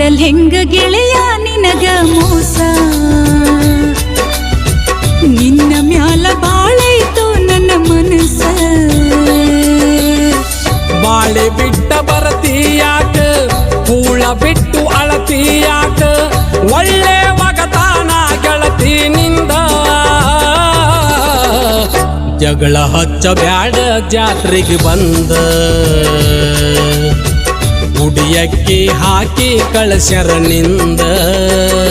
ಹೆಂಗ ಗೆಳೆಯ ನಿನಗ ಮೋಸ? ನಿನ್ನ ಮ್ಯಾಲ ಬಾಳೈತು ನನ್ನ ಮನಸ್ಸ. ಬಾಳೆ ಬಿಟ್ಟ ಬರತೀಯಾಕ? ಹೂಳ ಬಿಟ್ಟು ಅಳತೀಯಾಕ? ಒಳ್ಳೆ ಮಗತಾನ ಗೆಳತಿ ನಿಂದ. ಜಗಳ ಹಚ್ಚ ಬ್ಯಾಡ ಜಾತ್ರೆಗೆ ಬಂದ. ಉಡಿಯಕ್ಕಿ ಹಾಕಿ ಕಳಶರನಿಂದ ನಿಂದ.